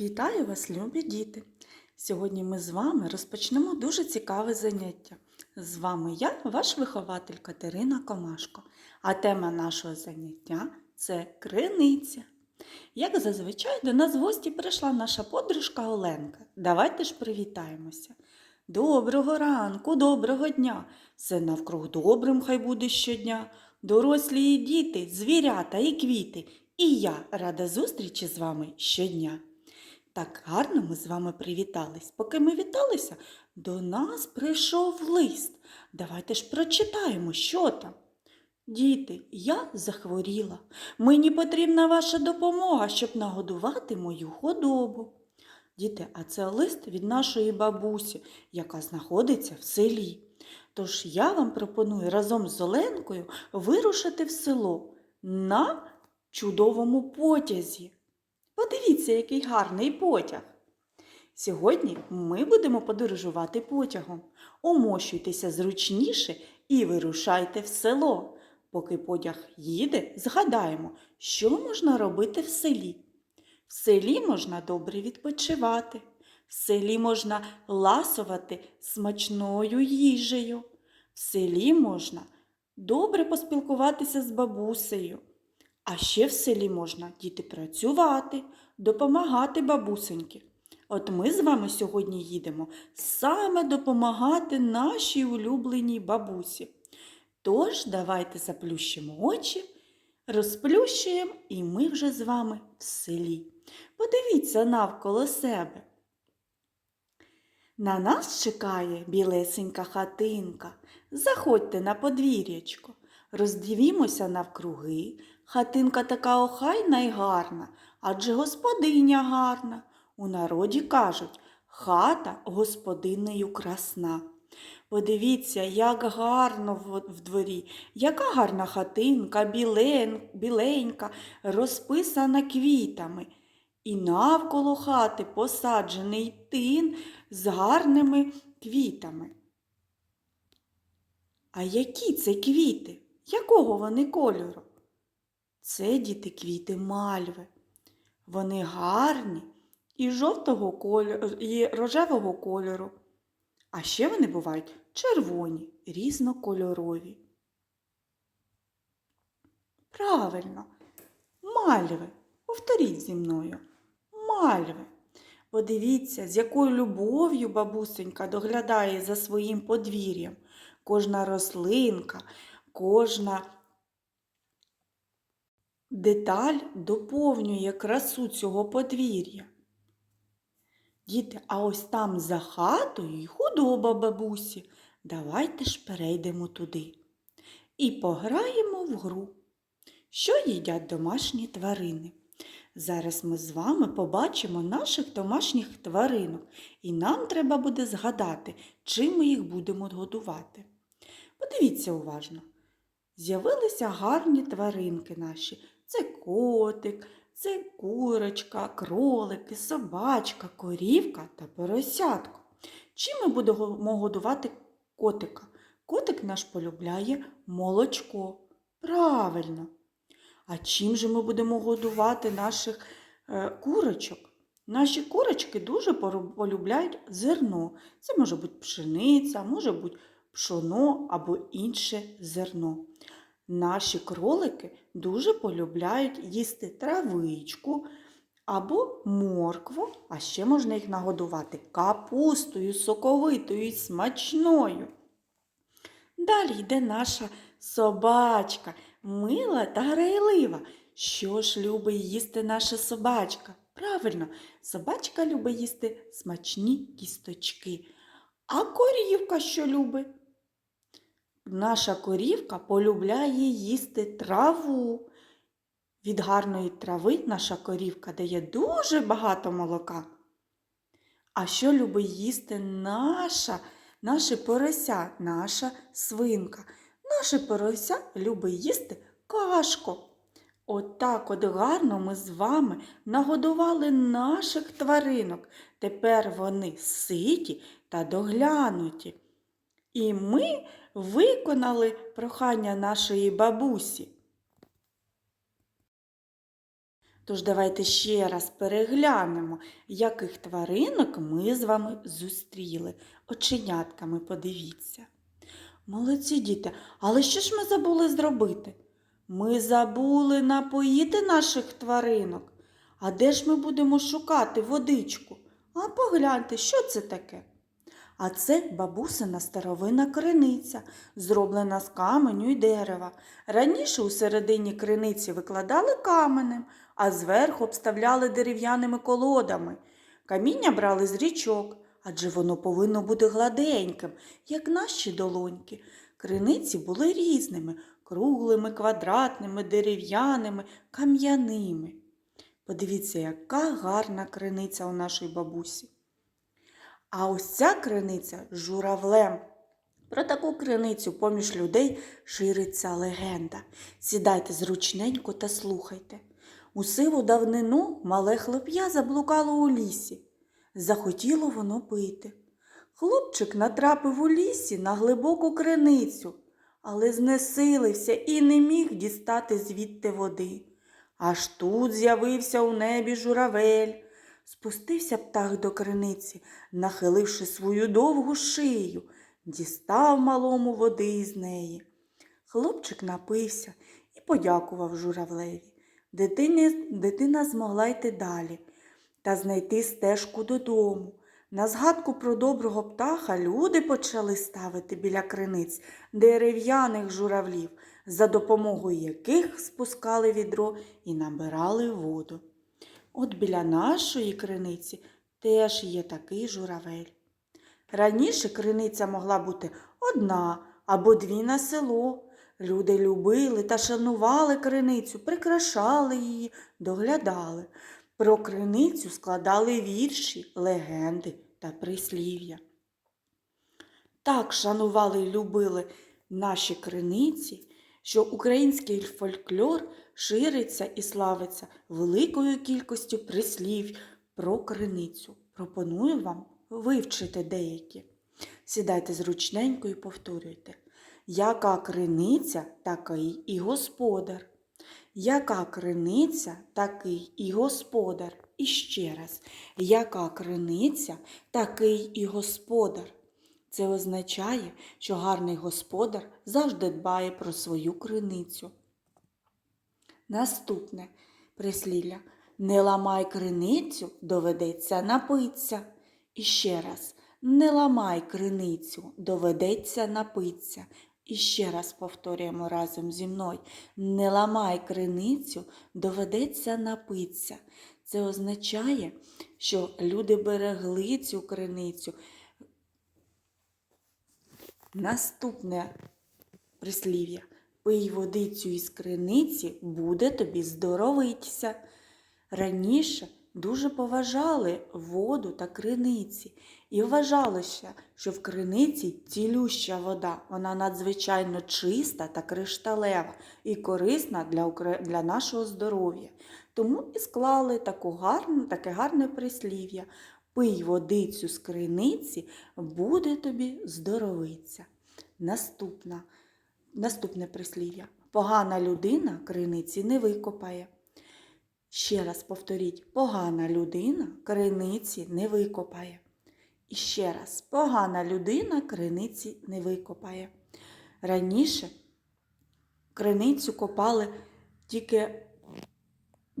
Вітаю вас, любі діти! Сьогодні ми з вами розпочнемо дуже цікаве заняття. З вами я, ваш вихователь Катерина Комашко. А тема нашого заняття це криниця. Як зазвичай до нас в гості прийшла наша подружка Оленка. Давайте ж привітаємося. Доброго ранку, доброго дня! Все навкруг добрим хай буде щодня. Дорослі і діти, звірята і квіти. І я рада зустрічі з вами щодня. Так гарно ми з вами привітались. Поки ми віталися, до нас прийшов лист. Давайте ж прочитаємо, що там. Діти, я захворіла. Мені потрібна ваша допомога, щоб нагодувати мою худобу. Діти, а це лист від нашої бабусі, яка знаходиться в селі. Тож я вам пропоную разом з Оленкою вирушити в село на чудовому потязі. Подивіться, який гарний потяг. Сьогодні ми будемо подорожувати потягом. Умощуйтеся зручніше і вирушайте в село. Поки потяг їде, згадаємо, що можна робити в селі. В селі можна добре відпочивати, в селі можна ласувати смачною їжею, в селі можна добре поспілкуватися з бабусею. А ще в селі можна діти працювати, допомагати бабусеньки. От ми з вами сьогодні їдемо саме допомагати нашій улюбленій бабусі. Тож давайте заплющимо очі, розплющуємо, і ми вже з вами в селі. Подивіться навколо себе. На нас чекає білесенька хатинка. Заходьте на подвір'ячко, роздивімося навкруги. Хатинка така охайна й гарна, адже господиня гарна. У народі кажуть, хата господинею красна. Подивіться, як гарно в, дворі, яка гарна хатинка, білен, біленька, розписана квітами. І навколо хати посаджений тин з гарними квітами. А які це квіти? Якого вони кольору? Це діти квіти мальви. Вони гарні і жовтого кольору, і рожевого кольору. А ще вони бувають червоні, різнокольорові. Правильно, мальви. Повторіть зі мною. Мальви. Подивіться, з якою любов'ю бабусенька доглядає за своїм подвір'ям. Кожна рослинка, кожна деталь доповнює красу цього подвір'я. Діти, а ось там за хатою й худоба бабусі. Давайте ж перейдемо туди. І пограємо в гру. Що їдять домашні тварини? Зараз ми з вами побачимо наших домашніх тваринок, і нам треба буде згадати, чим ми їх будемо годувати. Подивіться уважно. З'явилися гарні тваринки наші. Це котик, це курочка, кролики, собачка, корівка та поросятко. Чим ми будемо годувати котика? Котик наш полюбляє молочко. Правильно. А чим же ми будемо годувати наших е, курочок? Наші курочки дуже полюбляють зерно. Це може бути пшениця, може бути пшоно або інше зерно. Наші кролики дуже полюбляють їсти травичку або моркву, а ще можна їх нагодувати капустою, соковитою і смачною. Далі йде наша собачка, мила та грайлива. Що ж любить їсти наша собачка? Правильно, собачка любить їсти смачні кісточки. А корівка що любить? Наша корівка полюбляє їсти траву. Від гарної трави наша корівка дає дуже багато молока. А що любить їсти наша, наше порося, наша свинка? Наше порося любить їсти кашку. Отак от гарно ми з вами нагодували наших тваринок. Тепер вони ситі та доглянуті. І ми виконали прохання нашої бабусі. Тож давайте ще раз переглянемо, яких тваринок ми з вами зустріли. Оченятками подивіться. Молодці діти, але що ж ми забули зробити? Ми забули напоїти наших тваринок. А де ж ми будемо шукати водичку? А погляньте, що це таке? А це бабусина старовинна криниця, зроблена з каменю й дерева. Раніше у середині криниці викладали каменем, а зверху обставляли дерев'яними колодами. Каміння брали з річок, адже воно повинно бути гладеньким, як наші долоньки. Криниці були різними круглими, квадратними, дерев'яними, кам'яними. Подивіться, яка гарна криниця у нашої бабусі. А ось ця криниця журавлем. Про таку криницю поміж людей шириться легенда. Сідайте зручненько та слухайте. У сиву давнину мале хлоп'я заблукало у лісі. Захотіло воно пити. Хлопчик натрапив у лісі на глибоку криницю, але знесилився і не міг дістати звідти води. Аж тут з'явився у небі журавель. Спустився птах до криниці, нахиливши свою довгу шию, дістав малому води із неї. Хлопчик напився і подякував журавлеві. Дитині, дитина змогла йти далі та знайти стежку додому. На згадку про доброго птаха люди почали ставити біля криниць дерев'яних журавлів, за допомогою яких спускали відро і набирали воду. От біля нашої криниці теж є такий журавель. Раніше криниця могла бути одна або дві на село. Люди любили та шанували криницю, прикрашали її, доглядали. Про криницю складали вірші, легенди та прислів'я. Так шанували і любили наші криниці, що український фольклор шириться і славиться великою кількістю прислів про криницю. Пропоную вам вивчити деякі. Сідайте зручненько і повторюйте. Яка криниця, такий і господар. Яка криниця, такий і господар. І ще раз, яка криниця, такий і господар. Це означає, що гарний господар завжди дбає про свою криницю. Наступне прислів'я. Не ламай криницю, доведеться напиться. І ще раз, не ламай криницю, доведеться напиться. І ще раз повторюємо разом зі мною. Не ламай криницю, доведеться напиться. Це означає, що люди берегли цю криницю. Наступне прислів'я. Пий водицю із криниці, буде тобі здоровитися. Раніше дуже поважали воду та криниці і вважалося, що в криниці цілюща вода, вона надзвичайно чиста та кришталева і корисна для, для нашого здоров'я. Тому і склали таку гарну, таке гарне прислів'я. Пий водицю з криниці, буде тобі здоровиться. Наступна, наступне прислів'я. Погана людина криниці не викопає. Ще раз повторіть, погана людина криниці не викопає. І ще раз, погана людина криниці не викопає. Раніше криницю копали тільки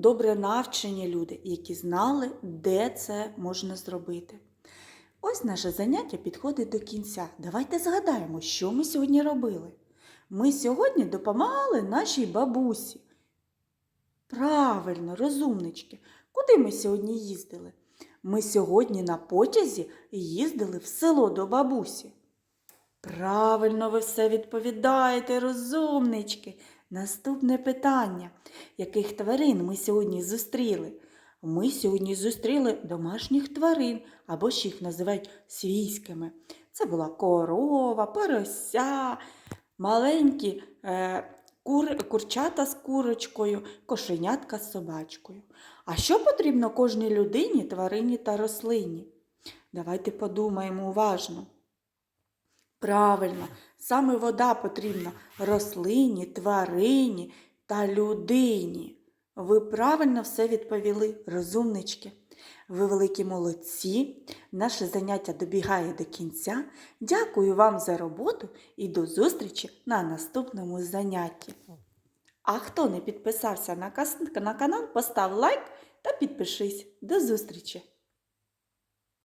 добре навчені люди, які знали, де це можна зробити. Ось наше заняття підходить до кінця. Давайте згадаємо, що ми сьогодні робили. Ми сьогодні допомагали нашій бабусі. Правильно, розумнички. Куди ми сьогодні їздили? Ми сьогодні на потязі їздили в село до бабусі. Правильно ви все відповідаєте, розумнички. Наступне питання. Яких тварин ми сьогодні зустріли? Ми сьогодні зустріли домашніх тварин, або ж їх називають свійськими. Це була корова, порося, маленькі е, кур, курчата з курочкою, кошенятка з собачкою. А що потрібно кожній людині, тварині та рослині? Давайте подумаємо уважно. Правильно, саме вода потрібна рослині, тварині та людині. Ви правильно все відповіли, розумнички. Ви великі молодці. Наше заняття добігає до кінця. Дякую вам за роботу і до зустрічі на наступному занятті. А хто не підписався на канал, постав лайк та підпишись. До зустрічі!